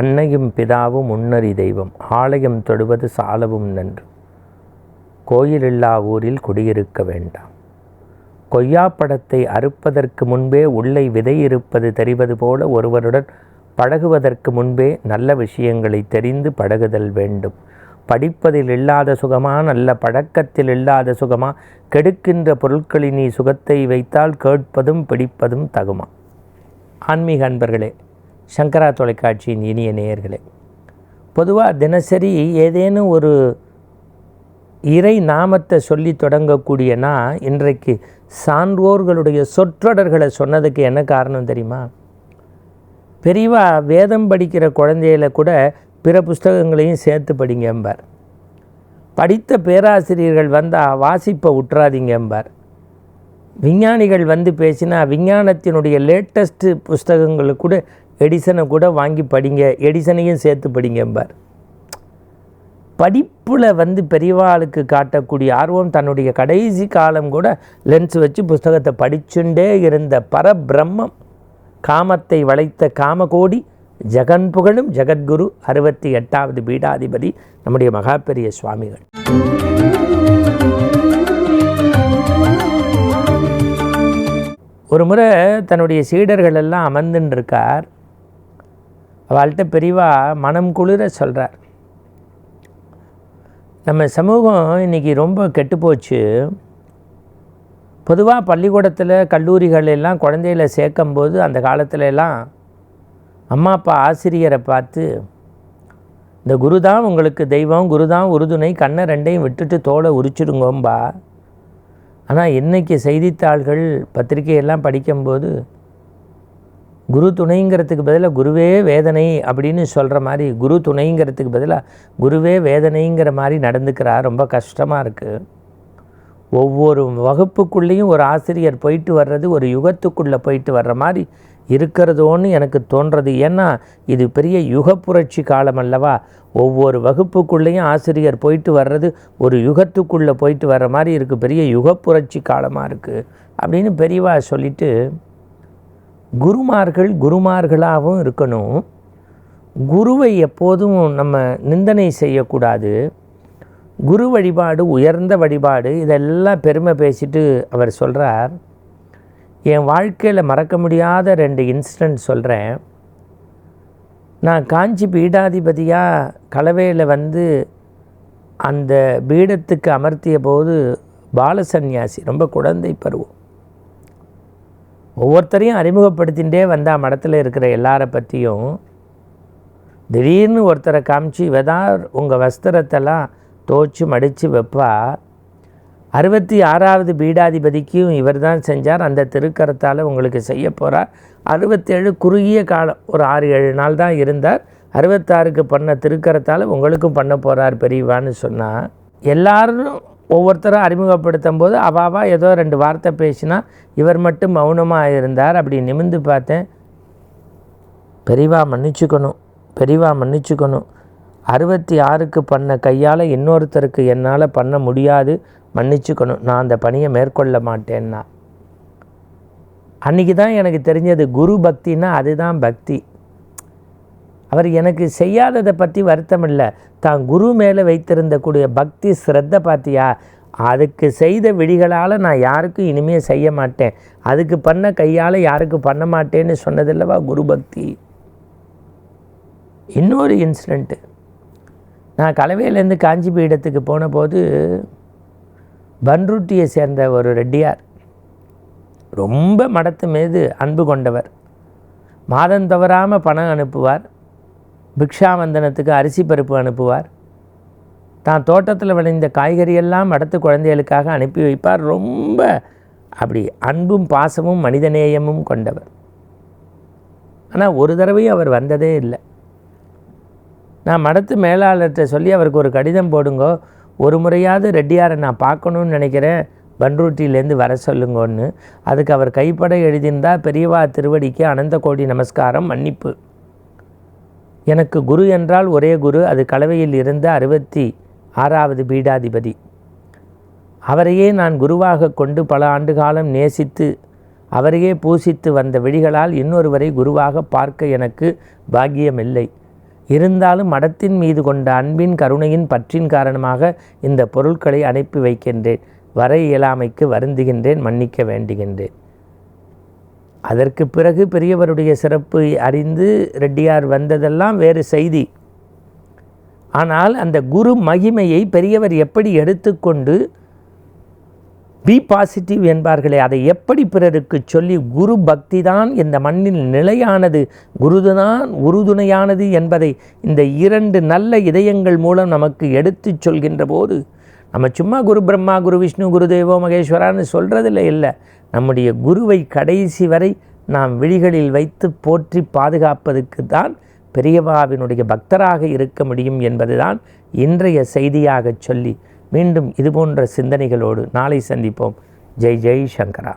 அன்னையும் பிதாவும் உன்னறி தெய்வம். ஆலயம் தொடுவது சாலவும் நன்று. கோயிலில்லா ஊரில் குடியிருக்க வேண்டாம். கொய்யாப்படத்தை அறுப்பதற்கு முன்பே உள்ளே விதை இருப்பது தெரிவது போல ஒருவருடன் பழகுவதற்கு முன்பே நல்ல விஷயங்களை தெரிந்து பழகுதல் வேண்டும். படிப்பதில் இல்லாத சுகமா நல்ல பழக்கத்தில் இல்லாத சுகமா கெடுக்கின்ற பொருட்களின் நீ சுகத்தை வைத்தால் கேட்பதும் பிடிப்பதும் தகுமா? ஆன்மீக அன்பர்களே சங்கரா தொலைக்காட்சியின் இனிய நேயர்களே பொதுவாக தினசரி ஏதேனும் ஒரு இறை நாமத்தை சொல்லி தொடங்கக்கூடியனா இன்றைக்கு சான்றோர்களுடைய சொற்றொடர்களை சொன்னதுக்கு என்ன காரணம் தெரியுமா? பெரியவா வேதம் படிக்கிற குழந்தையில கூட பிற புஸ்தகங்களையும் சேர்த்து படிங்கம்பார். படித்த பேராசிரியர்கள் வந்தால் வாசிப்பை விட்டுறாதீங்கம்பார் விஞ்ஞானிகள் வந்து பேசினா விஞ்ஞானத்தினுடைய லேட்டஸ்ட்டு புஸ்தகங்களை கூட எடிசனை கூட வாங்கி படிங்க. எடிசனையும் சேர்த்து படிங்கம்பார். படிப்பில் வந்து பெரியவாளுக்கு காட்டக்கூடிய ஆர்வம் தன்னுடைய கடைசி காலம் கூட லென்ஸ் வச்சு புஸ்தகத்தை படிச்சுண்டே இருந்த பரபிரம்மம் காமத்தை வளைத்த காமகோடி ஜெகன் புகழும் ஜெகத்குரு அறுபத்தி எட்டாவது பீடாதிபதி நம்முடைய மகாபெரிய சுவாமிகள். ஒரு முறை தன்னுடைய சீடர்கள் எல்லாம் அமர்ந்துன்னு இருக்கார். அவள்கிட்ட பெரியவா மனம் குளிர சொல்கிறார் நம்ம சமூகம் இன்றைக்கி ரொம்ப கெட்டுப்போச்சு பொதுவாக பள்ளிக்கூடத்தில் கல்லூரிகள் எல்லாம் குழந்தைகளை சேர்க்கும்போது அந்த காலத்துல எல்லாம் அம்மா அப்பா ஆசிரியரை பார்த்து இந்த குரு தான் உங்களுக்கு தெய்வம் குரு தான் உறுதுணை கண்ணை ரெண்டையும் விட்டுட்டு தோலை உரிச்சிடுங்கோம்பா. ஆனால் இன்றைக்கி செய்தித்தாள்கள் பத்திரிகையெல்லாம் படிக்கும்போது குரு துணைங்கிறதுக்கு பதிலாக குருவே வேதனை அப்படின்னு சொல்கிற மாதிரி குரு துணைங்கிறதுக்கு பதிலாக குருவே வேதனைங்கிற மாதிரி நடந்துக்கிறா ரொம்ப கஷ்டமாக இருக்குது ஒவ்வொரு வகுப்புக்குள்ளேயும் ஒரு ஆசிரியர் போயிட்டு வர்றது ஒரு யுகத்துக்குள்ளே போயிட்டு வர்ற மாதிரி இருக்கிறதோன்னு எனக்கு தோன்றது. ஏன்னா இது பெரிய யுக புரட்சி காலம் அல்லவா? ஒவ்வொரு வகுப்புக்குள்ளேயும் ஆசிரியர் போயிட்டு வர்றது ஒரு யுகத்துக்குள்ளே போயிட்டு வர்ற மாதிரி இருக்குது பெரிய யுக புரட்சி காலமாக இருக்குது அப்படின்னு பெரியவா சொல்லிவிட்டு குருமார்கள் குருமார்களாகவும் இருக்கணும். குருவை எப்போதும் நம்ம நிந்தனை செய்யக்கூடாது. குரு வழிபாடு உயர்ந்த வழிபாடு இதெல்லாம் பெருமை பேசிட்டு அவர் சொல்கிறார் என் வாழ்க்கையில் மறக்க முடியாத ரெண்டு இன்சிடெண்ட் சொல்கிறேன் நான் காஞ்சி பீடாதிபதியாக கலவையில் வந்து அந்த பீடத்துக்கு அமர்த்திய போது பாலசன்யாசி ரொம்ப குழந்தை பருவம். ஒவ்வொருத்தரையும் அறிமுகப்படுத்திகிட்டே வந்தால் மடத்தில் இருக்கிற எல்லாரை பற்றியும் திடீர்னு ஒருத்தரை காமிச்சு இவதான் உங்கள் வஸ்திரத்தெல்லாம் தோச்சு மடித்து வைப்பா? அறுபத்தி ஆறாவது பீடாதிபதிக்கும் இவர் தான் செஞ்சார். அந்த திருக்கரத்தால் உங்களுக்கு செய்ய போகிறார் அறுபத்தேழு குறுகிய காலம் ஒரு ஆறு ஏழு நாள் தான் இருந்தார். அறுபத்தாறுக்கு பண்ண திருக்கரத்தால் உங்களுக்கும் பண்ண போகிறார் பெரியவான்னு சொன்னால் எல்லாரும் ஒவ்வொருத்தரும் அறிமுகப்படுத்தும் போது அவாவா ஏதோ ரெண்டு வார்த்தை பேசினா இவர் மட்டும் மௌனமாக இருந்தார் அப்படி நிமிந்து பார்த்தேன். பெரிவா மன்னிச்சுக்கணும் பெரிவா மன்னிச்சுக்கணும். அறுபத்தி ஆறுக்கு பண்ண கையால் இன்னொருத்தருக்கு என்னால் பண்ண முடியாது மன்னிச்சுக்கணும். நான் அந்த பணியை மேற்கொள்ள மாட்டேன்னா. அன்றைக்கி தான் எனக்கு தெரிஞ்சது குரு பக்தின்னா அதுதான் பக்தி. அவர் எனக்கு செய்யாததை பற்றி வருத்தம் இல்லை தான் குரு மேலே வைத்திருந்த கூடிய பக்தி ஸ்ரத்த பார்த்தியா அதுக்கு செய்த விழிகளால் நான் யாருக்கும் இனிமேல் செய்ய மாட்டேன். அதுக்கு பண்ண கையால் யாருக்கு பண்ண மாட்டேன்னு சொன்னதில்லவா குரு பக்தி? இன்னொரு இன்சிடெண்ட்டு நான் கலவையிலேருந்து காஞ்சி பீடத்துக்கு போன போது பன்ருட்டியை சேர்ந்த ஒரு ரெட்டியார் ரொம்ப மடத்து மீது அன்பு கொண்டவர். மாதம் தவறாமல் பணம் அனுப்புவார். பிக்ஷாவந்தனத்துக்கு அரிசி பருப்பு அனுப்புவார். தான் தோட்டத்தில் விளைந்த காய்கறியெல்லாம் மடத்து குழந்தைகளுக்காக அனுப்பி வைப்பார். ரொம்ப அப்படி அன்பும் பாசமும் மனிதநேயமும் கொண்டவர். ஆனால் ஒரு தடவையும் அவர் வந்ததே இல்லை. நான் மடத்து மேலாளர்கிட்ட சொல்லி அவருக்கு ஒரு கடிதம் போடுங்கோ. ஒரு முறையாவது ரெட்டியாரை நான் பார்க்கணுன்னு நினைக்கிறேன். பன்ருட்டியிலேருந்து வர சொல்லுங்கன்னு. அதுக்கு அவர் கைப்பட எழுதியிருந்தா பெரியவா திருவடிக்கு அனந்த கோடி நமஸ்காரம் மன்னிப்பு. எனக்கு குரு என்றால் ஒரே குரு அது கலவையில் இருந்த அறுபத்தி ஆறாவது பீடாதிபதி. அவரையே நான் குருவாக கொண்டு பல ஆண்டு காலம் நேசித்து அவரையே பூசித்து வந்த விழிகளால் இன்னொருவரை குருவாக பார்க்க எனக்கு பாக்கியமில்லை. இருந்தாலும் மடத்தின் மீது கொண்ட அன்பின் கருணையின் பற்றின் காரணமாக இந்த பொருட்களை அனுப்பி வைக்கின்றேன். வர இயலாமைக்கு வருந்துகின்றேன் மன்னிக்க வேண்டுகின்றேன். அதற்கு பிறகு பெரியவருடைய சிறப்பு அறிந்து ரெட்டியார் வந்ததெல்லாம் வேறு செய்தி. ஆனால் அந்த குரு மகிமையை பெரியவர் எப்படி எடுத்துக்கொண்டு பி பாசிட்டிவ் என்பார்களே அதை எப்படி பிறருக்கு சொல்லி குரு பக்தி தான் இந்த மண்ணில் நிலையானது குருதுதான் உறுதுணையானது என்பதை இந்த இரண்டு நல்ல இதயங்கள் மூலம் நமக்கு எடுத்துச் சொல்கின்ற போது நம்ம சும்மா குரு பிரம்மா குரு விஷ்ணு குரு தேவோ மகேஸ்வரான்னு சொல்கிறதில்ல இல்லை. நம்முடைய குருவை கடைசி வரை நாம் விழிகளில் வைத்து போற்றி பாதுகாப்பதற்கு தான் பெரியவாவினுடைய பக்தராக இருக்க முடியும் என்பதுதான் இன்றைய செய்தியாக சொல்லி. மீண்டும் இதுபோன்ற சிந்தனைகளோடு நாளை சந்திப்போம். ஜெய் ஜெய் சங்கரா.